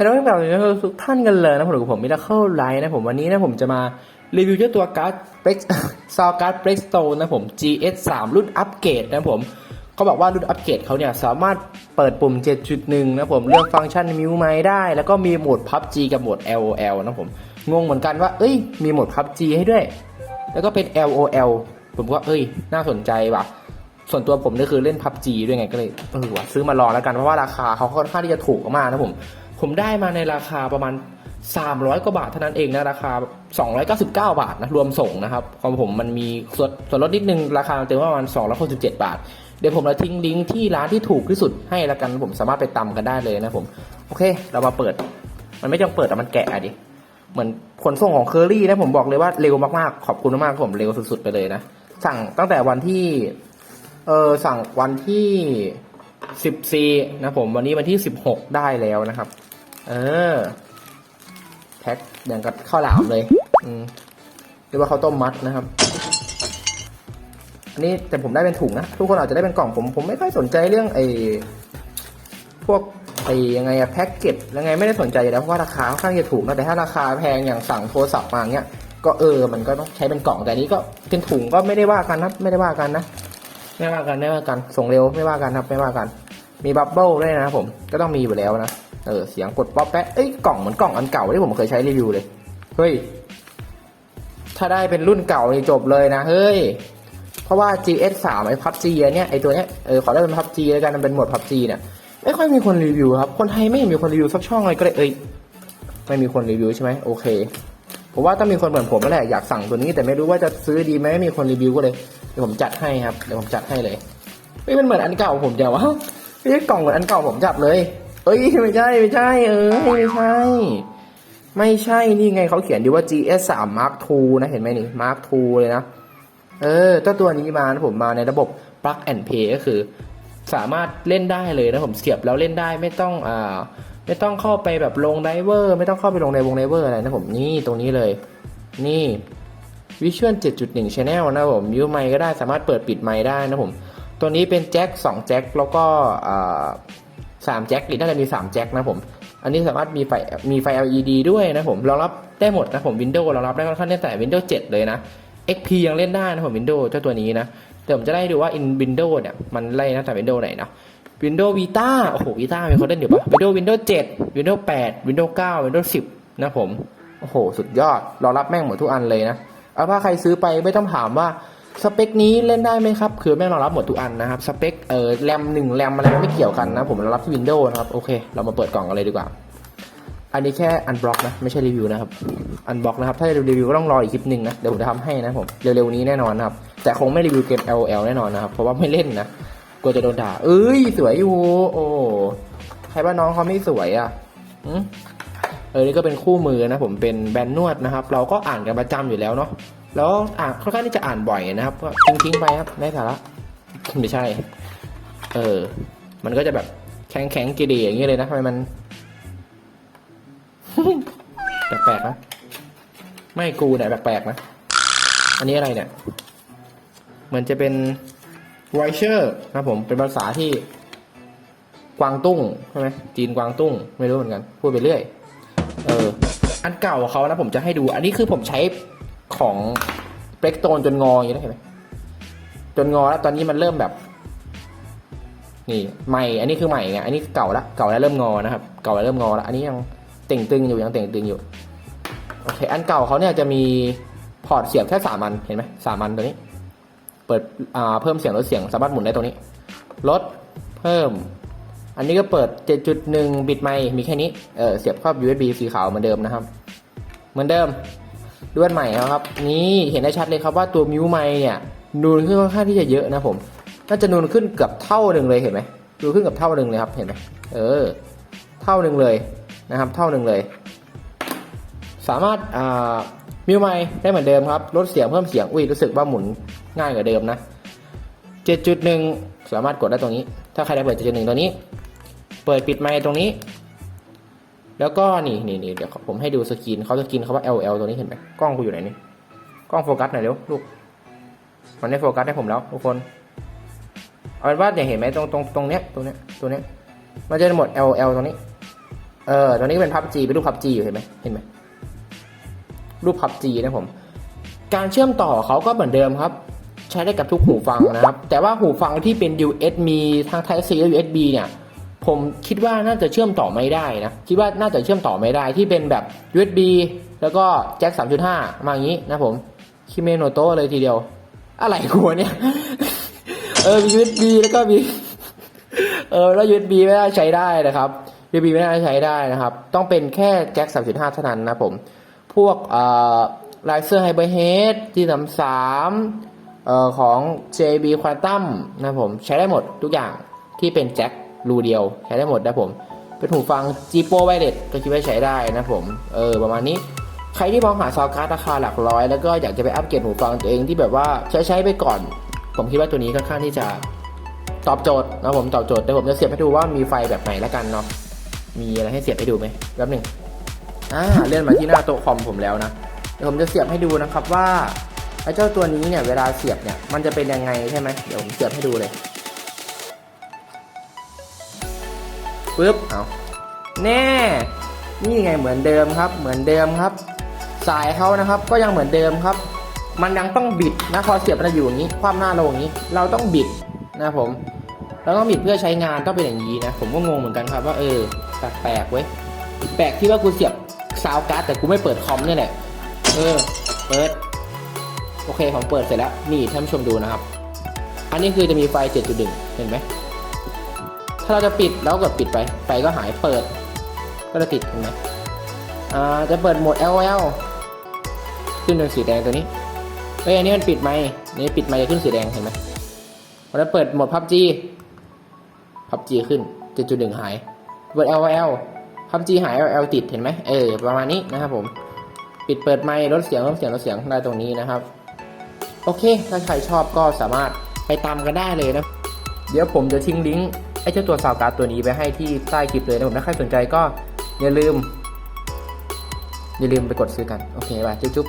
ฮัลโหลครับทุกท่านกันเลยนะผมกับผมมิราเคิลไลท์นะผมวันนี้นะผมจะมารีวิวเจ้าตัวการ์ด Break ซาวการ์ด Breakstone นะผม GS 3รุ่นอัปเกรดนะผมเขาบอกว่ารุ่นอัปเกรดเขาเนี่ยสามารถเปิดปุ่ม 7.1 นะผมเลือกฟังก์ชันมิวไมได้ แล้วก็มีโหมด PUBG กับโหมด LOL นะผม งงเหมือนกันว่า เอ้ย มีโหมด PUBG ให้ด้วย แล้วก็เป็น LOL ผมก็เอ้ย น่าสนใจว่ะ ส่วนตัวผมนี่คือเล่น PUBG ด้วยไงก็เลยเออซื้อมาลองแล้วกันเพราะว่าราคาเขาค่อนข้างที่จะถูกมากนะผมผมได้มาในราคาประมาณ 300 กว่าบาทเท่านั้นเองนะราคา 299 บาทนะรวมส่งนะครับของผมมันมีส่วนส่วนลดนิดนึงราคาเต็มประมาณ267บาท เดี๋ยวผมจะทิ้งลิงก์ที่ร้านที่ถูกที่สุดให้แล้วกันผมสามารถไปตำกันได้เลยนะผมโอเค เรามาเปิด มันไม่ต้องเปิดแต่มันแกะอะดิเหมือนขนส่งของเคอรี่นะผมบอกเลยว่าเร็วมากๆขอบคุณมากๆผมเร็วสุดๆไปเลยนะสั่งตั้งแต่วันที่ เออสั่งวันที่สิบสี่นะผมวันนี้วันที่สิบหกได้แล้วนะครับ เออ แพ็คอย่างกับข้าวหลามเลย อืมเรียกว่าข้าวต้มมัดนะครับ อันนี้แต่ผมได้เป็นถุงนะ ทุกคนอาจจะได้เป็นกล่องผม ผมไม่ค่อยสนใจเรื่องไอ้พวกไอ้ยังไงอะแพ็กเกจยังไงไม่ได้สนใจอยู่แล้วเพราะว่าราคาค่อนข้างจะถูกนะแต่ถ้าราคาแพงอย่างสั่งโทรศัพท์มาเงี้ยก็เออมันก็ต้องใช้เป็นกล่องแต่นนี้ก็เป็นถุงก็ไม่ได้ว่ากันนะไม่ได้ว่ากันนะ ไม่ว่ากันไม่ว่ากันส่งเร็วไม่ว่ากันครับไม่ว่ากัน มีบับเบิ้ลด้วยนะครับผมก็ต้องมีอยู่แล้วนะเออเสียงกดป๊อปแป๊ะเอ้ยกล่องเหมือนกล่องอันเก่าที่ผมเคยใช้รีวิวเลยเฮ้ยถ้าได้เป็นรุ่นเก่านี่จบเลยนะเฮ้ยเพราะว่า GS 3ไอ้พับจีเนี้ยไอ้ตัวเนี้ยเออขอได้เป็นพับจีแล้วกันมันเป็นหมดพับจีเนี่ยไม่ค่อยมีคนรีวิวครับ คนไทยไม่มีคนรีวิวสักช่องเลยก็เลยเอ้ยไม่มีคนรีวิวใช่ไหมโอเคผมว่าต้องมีคนเหมือนผมนั่นแหละอยากสั่งตัวนี้แต่ไม่รู้ว่าจะซื้อดีไหมไม่มีคนรีวิวก็เลย ดี๋ยวผมจัดให้ครับ เดี๋ยวผมจัดให้เลยเฮ้ยมันเหมือนอันเก่าผมจะวะไม่ใช่กล่องเหมือนอันเก่าผมจัดเลยเอ้ยไม่ใช่ไม่ใช่ เออไม่ใช่ ไม่ใช่นี่ไงเขาเขียนดีว่า GS 3 Mark II นะเห็นไหมนี่ Mark II เลยนะ เออเจ้าตัวนี้มาผมมาในระบบ plug and play ก็คือ สามารถเล่นได้เลยนะผมเสียบแล้วเล่นได้ไม่ต้องอ่าไม่ต้องเข้าไปแบบลงไดเวอร์ ไม่ต้องเข้าไปลงในวงไดเวอร์อะไรนะผมนี่ตรงนี้เลย นี่ วิชวล7.1 Channel นะผมยูไมค์ก็ได้สามารถเปิดปิดไมค์ได้นะผมตัวนี้เป็นแจ็ค2แจ็คแล้วก็สามแจ็คหรือน่าจะมี3แจ็คนะผมอันนี้สามารถมีไฟมีไฟ LED ด้วยนะผมรองรับได้หมดนะผม Windows รองรับได้ค่อนข้างตั้งแต่ Windows 7 เลยนะ XP ยังเล่นได้นะผม Windows เจ้าตัวนี้นะแต่ผมจะได้ดูว่า in Windows เนี่ยมันไล่ตั้งแต่ Windows ไหนนะ Windows Vita โอ้โห Vita มีคนเล่นอยู่ปะ Windows Windows 7 Windows 8 Windows 9 Windows 10 นะผม โอ้โห สุดยอดรองรับแม่งหมดทุกอันเลยนะ เอาถ้าใครซื้อไปไม่ต้องถามว่าสเปคนี้เล่นได้ไหมครับ คือแม่รองรับหมดทุกอันนะครับ สเปคเออแรมหนึ่งแรมอะไรไม่เกี่ยวกันนะ ผมรองรับที่ Windows นะครับ โอเค เรามาเปิดกล่องกันเลยดีกว่า อันนี้แค่อันบล็อกนะ ไม่ใช่รีวิวนะครับ อันบล็อกนะครับ ถ้าจะรีวิวก็ต้องรออีกคลิปหนึ่งนะ เดี๋ยวผมจะทำให้นะผม เร็วๆนี้แน่นอนนะครับ แต่คงไม่รีวิวเกม LOL แน่นอนนะครับ เพราะว่าไม่เล่นนะ กลัวจะโดนด่า เอ้ย สวยอยู่ โอ้ ใครว่าน้องเขาไม่สวยอะ เออนี่ก็เป็นคู่มือนะผมเป็นแบรนด์นวดนะครับ เราก็อ่านกันประจำอยู่แล้วเนาะแล้วอ่านค่อนข้างที่จะอ่านบ่อยนะครับก็ทิ้งๆไปครับไม่สาระไม่ใช่ เออ มันก็จะแบบแข็งแข็งๆกีดีอย่างนี้เลยนะทำไมมันแปลกๆนะไม่กูเนี่ยแปลกๆนะอันนี้อะไรเนี่ยเหมือนจะเป็นไวเชอร์นะผมเป็นภาษาที่กวางตุ้งใช่ไหมจีนกวางตุ้ง ไม่รู้เหมือนกัน พูดไปเรื่อย เออ อันเก่าของเขานะผมจะให้ดู อันนี้คือผมใช้ของเบรกโตนจนงออย่างนี้นะเห็นไหมจนงอแล้วตอนนี้มันเริ่มแบบ นี่ใหม่ อันนี้คือใหม่ไง อันนี้เก่าละ เก่าแล้วเริ่มงอนะครับ เก่าแล้วเริ่มงอแล้วอันนี้ยังเต่งตึงอยู่ยังเต่งตึงอยู่ โอเค อันเก่าเขาเนี่ยจะมีพอร์ตเสียบแค่สามอัน เห็นไหมสามอันตัวนี้ เปิด อ่า เพิ่มเสียงลดเสียงสามารถหมุนได้ตรงนี้ ลด เพิ่ม อันนี้ก็เปิด 7.1 บิตไมค์มีแค่นี้ เออเสียบเข้า USB สีขาวเหมือนเดิมนะครับ เหมือนเดิมด้วนใหม่นะครับ นี่เห็นได้ชัดเลยครับว่าตัวมิวไมค์เนี่ยนูนขึ้นค่อนข้างที่จะเยอะนะผม น่าจะนูนขึ้นเกือบเท่าหนึ่งเลยเห็นไหมนูนขึ้นเกือบเท่าหนึ่งเลยครับ เห็นไหมเออ เท่าหนึ่งเลยนะครับ เท่าหนึ่งเลย สามารถอ่ามิวไมค์ได้เหมือนเดิมครับ ลดเสียงเพิ่มเสียง อุ้ยรู้สึกว่าหมุนง่ายกว่าเดิมนะ7.1 สามารถกดได้ตรงนี้ ถ้าใครได้เปิด7.1 ตัวนี้ เปิดปิดไมค์ตรงนี้ แล้วก็นี่นี่นี่เดี๋ยวผมให้ดูสกรีนเขาสกรีนเขาว่า LL ตัวนี้เห็นไหมกล้องกูอยู่ไหนนี่กล้องโฟกัสหน่อยเร็วลูกมันได้โฟกัสให้ผมแล้วทุกคนเอาเป็นว่าเนี่ยเห็นไหมตรงตรงตรงเนี้ยตรงเนี้ยตัวเนี้ยมันจะหมด LL ตรงนี้ เออตอนนี้เป็นพับจีเป็นรูปพับจีอยู่เห็นไหมเห็นไหมรูปพับจีนะผม การเชื่อมต่อเขาก็เหมือนเดิมครับ ใช้ได้กับทุกหูฟังนะครับ แต่ว่าหูฟังที่เป็น US มีทั้ง Type C และ USB เนี่ย ผมคิดว่าน่าจะเชื่อมต่อไม่ได้นะ คิดว่าน่าจะเชื่อมต่อไม่ได้ที่เป็นแบบ USB แล้วก็แจ็ค 3.5 มาอย่างนี้นะผมคิเมโนโตะเลยทีเดียว อะไรกูวเนี่ย เออมี USB แล้วก็มี เออแล้ว USB ไม่ได้ใช้ได้นะครับ USB ไม่ได้ใช้ได้นะครับ ต้องเป็นแค่แจ็ค 3.5 เท่านั้นนะผม พวกเอ่อไลเซอร์ไฮเบอร์เฮดที่สามสามเอ่อของ JB Quantum นะผมใช้ได้หมดทุกอย่างที่เป็นแจ็ค รูเดียวใช้ได้หมดนะผม เป็นหูฟัง g p o Wireless ก็คิดว่าใช้ได้นะผม เออ ประมาณนี้ ใครที่มองหาซาวการ์ดราคาหลักร้อย แล้วก็อยากจะไปอัปเกรดหูฟังตัวเองที่แบบว่าใช้ใช้ไปก่อน ผมคิดว่าตัวนี้ค่อนข้างที่จะตอบโจทย์นะผมตอบโจทย์แต่ผมจะเสียบให้ดูว่ามีไฟแบบไหนแล้วกันเนาะมีอะไรให้เสียบให้ดูไหมแป๊บหนึ่งอ่าเลื่อนมาที่หน้าโต๊ะคอมผมแล้วนะเดี๋ยวผมจะเสียบให้ดูนะครับว่าไอ้เจ้าตัวนี้เนี่ยเวลาเสียบเนี่ยมันจะเป็นยังไงใช่ไหมเดี๋ยวผมเสียบให้ดูเลย ปึ๊บเอาแน่ นี่ไงเหมือนเดิมครับ เหมือนเดิมครับ สายเขานะครับ ก็ยังเหมือนเดิมครับ มันยังต้องบิดนะพอเสียบมันจะอยู่อย่างนี้ความหน้าลงอย่างนี้ เราต้องบิดนะผมเราต้องบิดเพื่อใช้งานต้องเป็นอย่างนี้นะ ผมก็งงเหมือนกันครับว่าเออแปลกๆเว้ยแปลกที่ว่ากูเสียบซาวการ์ดแต่กูไม่เปิดคอมเนี่ยแหละเออเปิดโอเคผมเปิดเสร็จแล้วนี่ท่านผู้ชมดูนะครับ อันนี้คือจะมีไฟ 7.1 เห็นไหม ถ้าเราจะปิดแล้วกดปิดไปไฟก็หายเปิด ก็จะติดเห็นไหมอ่าจะเปิดโหมด LOL ขึ้นเป็นสีแดงตัวนี้เฮ้ยอันนี้มันปิดไหมนี่ปิดไหมจะขึ้นสีแดงเห็นไหมพอแล้วเปิดโหมด PUBG PUBG ขึ้น7.1หายเปิด LOL PUBG หาย LOL ติดเห็นไหมเออประมาณนี้นะครับผมปิดเปิดไมค์ลดเสียงลดเสียงลดเสียงได้ตรงนี้นะครับ โอเค ถ้าใครชอบก็สามารถไปตามกันได้เลยนะ เดี๋ยวผมจะทิ้งลิงก์ เจ้าตัวซาวการ์ดตัวนี้ไปให้ที่ใต้คลิปเลยนะผมถ้าใครสนใจก็อย่าลืม อย่าลืมไปกดซื้อกัน โอเค บายจุ๊บ